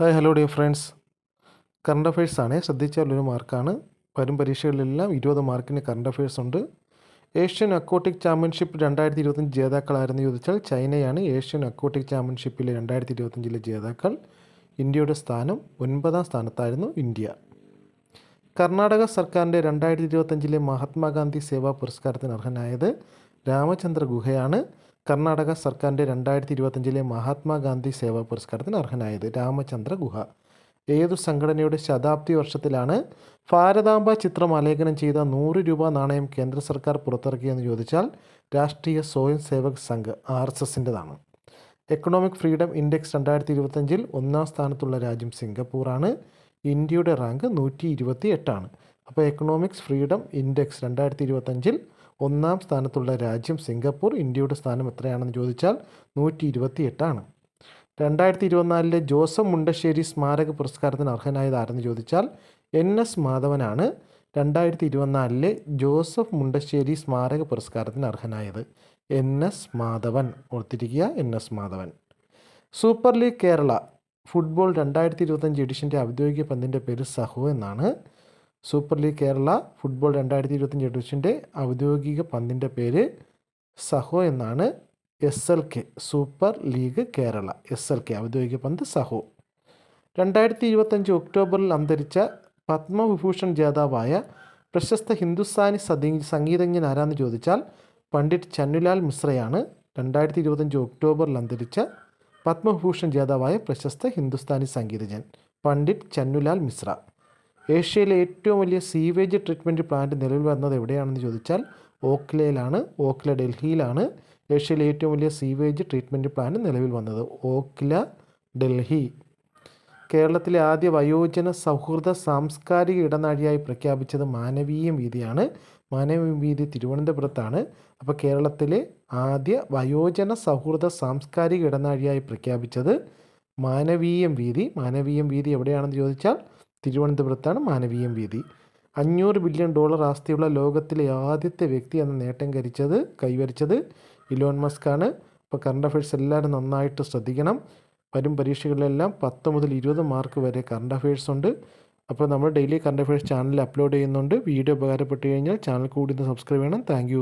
Hi hello dear friends current affairs ആണ്. ശ്രദ്ധിച്ചാൽ ഒരു മാർക്കാണ്. വരും പരീക്ഷകളിലെല്ലാം ഇരുപത് മാർക്കിന് കറണ്ട് അഫയേഴ്സ് ഉണ്ട്. ഏഷ്യൻ അക്വാട്ടിക് ചാമ്പ്യൻഷിപ്പ് രണ്ടായിരത്തി ഇരുപത്തഞ്ച് ജേതാക്കളായിരുന്നു ചോദിച്ചാൽ ചൈനയാണ് ഏഷ്യൻ അക്വാട്ടിക് ചാമ്പ്യൻഷിപ്പിലെ രണ്ടായിരത്തി ഇരുപത്തഞ്ചിലെ ജേതാക്കൾ. ഇന്ത്യയുടെ സ്ഥാനം ഒൻപതാം സ്ഥാനത്തായിരുന്നു ഇന്ത്യ. കർണാടക സർക്കാരിന്റെ രണ്ടായിരത്തി ഇരുപത്തഞ്ചിലെ മഹാത്മാഗാന്ധി സേവാ പുരസ്കാരത്തിന് അർഹനായത് രാമചന്ദ്ര ഗുഹയാണ്. കർണാടക സർക്കാരിന്റെ രണ്ടായിരത്തി ഇരുപത്തഞ്ചിലെ മഹാത്മാഗാന്ധി സേവാ പുരസ്കാരത്തിന് അർഹനായത് രാമചന്ദ്ര ഗുഹ. ഏതു സംഘടനയുടെ ശതാബ്ദി വർഷത്തിലാണ് ഭാരതാംബ ചിത്രം ആലേഖനം ചെയ്ത നൂറ് രൂപ നാണയം കേന്ദ്ര സർക്കാർ പുറത്തിറക്കിയെന്ന് ചോദിച്ചാൽ Rashtriya Swayamsevak Sangh R S എസിന്റെതാണ് എക്കണോമിക് ഫ്രീഡം ഇൻഡെക്സ് രണ്ടായിരത്തി ഇരുപത്തഞ്ചിൽ ഒന്നാം സ്ഥാനത്തുള്ള രാജ്യം സിംഗപ്പൂറാണ്. ഇന്ത്യയുടെ റാങ്ക് നൂറ്റി ഇരുപത്തി എട്ടാണ് അപ്പോൾ എക്കണോമിക്സ് ഫ്രീഡം ഇൻഡെക്സ് രണ്ടായിരത്തി ഇരുപത്തഞ്ചിൽ ഒന്നാം സ്ഥാനത്തുള്ള രാജ്യം സിംഗപ്പൂർ ഇന്ത്യയുടെ സ്ഥാനം എത്രയാണെന്ന് ചോദിച്ചാൽ നൂറ്റി ഇരുപത്തി എട്ടാണ് രണ്ടായിരത്തി ഇരുപത്തിനാലിലെ ജോസഫ് മുണ്ടശ്ശേരി സ്മാരക പുരസ്കാരത്തിന് അർഹനായത് ആരെന്ന് ചോദിച്ചാൽ എൻ എസ് മാധവനാണ്. രണ്ടായിരത്തി ഇരുപത്തിനാലിലെ ജോസഫ് മുണ്ടശ്ശേരി സ്മാരക പുരസ്കാരത്തിന് അർഹനായത് എൻ എസ് മാധവൻ. ഓർത്തിരിക്കുക N S Madhavan. Super league Kerala football രണ്ടായിരത്തി ഇരുപത്തഞ്ച് എഡിഷന്റെ ഔദ്യോഗിക പന്തിന്റെ പേര് സഹു എന്നാണ്. സൂപ്പർ ലീഗ് കേരള ഫുട്ബോൾ രണ്ടായിരത്തി ഇരുപത്തഞ്ച് എഡിഷന്റെ ഔദ്യോഗിക പന്തിന്റെ പേര് സഹോ എന്നാണ്. S L K super league Kerala S L K ഔദ്യോഗിക പന്ത് സഹോ. രണ്ടായിരത്തി ഇരുപത്തഞ്ച് ഒക്ടോബറിൽ അന്തരിച്ച പത്മവിഭൂഷൺ ജേതാവായ പ്രശസ്ത ഹിന്ദുസ്ഥാനി സതി സംഗീതജ്ഞൻ ആരാന്ന് ചോദിച്ചാൽ പണ്ഡിറ്റ് ചന്നുലാൽ മിശ്രയാണ്. രണ്ടായിരത്തി ഇരുപത്തഞ്ച് ഒക്ടോബറിൽ അന്തരിച്ച പത്മഭൂഷൺ ജേതാവായ പ്രശസ്ത ഹിന്ദുസ്ഥാനി സംഗീതജ്ഞൻ പണ്ഡിറ്റ് ചന്നുലാൽ മിശ്ര. ഏഷ്യയിലെ ഏറ്റവും വലിയ സീവേജ് ട്രീറ്റ്മെന്റ് പ്ലാന്റ് നിലവിൽ വന്നത് എവിടെയാണെന്ന് ചോദിച്ചാൽ ഓക്ലയിലാണ് ഓക്ല ഡൽഹിയിലാണ്. ഏഷ്യയിലെ ഏറ്റവും വലിയ സീവേജ് ട്രീറ്റ്മെന്റ് പ്ലാന്റ് നിലവിൽ വന്നത് ഓക്ല ഡൽഹി. കേരളത്തിലെ ആദ്യ വയോജന സൗഹൃദ സാംസ്കാരിക ഇടനാഴിയായി പ്രഖ്യാപിച്ചത് മാനവീയം വീതിയാണ്. മാനവീയം വീതി തിരുവനന്തപുരത്താണ്. അപ്പോൾ കേരളത്തിലെ ആദ്യ വയോജന സൗഹൃദ സാംസ്കാരിക ഇടനാഴിയായി പ്രഖ്യാപിച്ചത് മാനവീയം വീതി. മാനവീയം വീതി എവിടെയാണെന്ന് ചോദിച്ചാൽ തിരുവനന്തപുരത്താണ് മാനവീയം വീതി. അഞ്ഞൂറ് ബില്യൺ ഡോളർ ആസ്തിയുള്ള ലോകത്തിലെ ആദ്യത്തെ വ്യക്തി എന്ന നേട്ടം കരിച്ചത് കൈവരിച്ചത് ഇലോൺ മസ്ക് ആണ് അപ്പോൾ കറണ്ട് അഫയേഴ്സ് എല്ലാവരും നന്നായിട്ട് ശ്രദ്ധിക്കണം. വരും പരീക്ഷകളിലെല്ലാം പത്ത് മുതൽ ഇരുപത് മാർക്ക് വരെ കറണ്ട് അഫയേഴ്സ് ഉണ്ട്. അപ്പോൾ നമ്മൾ ഡെയിലി കറണ്ട് അഫയേഴ്സ് ചാനലിൽ അപ്ലോഡ് ചെയ്യുന്നുണ്ട്. വീഡിയോ ഉപകാരപ്പെട്ട് കഴിഞ്ഞാൽ ചാനൽ കൂടി ഒന്ന് സബ്സ്ക്രൈബ് ചെയ്യണം. താങ്ക്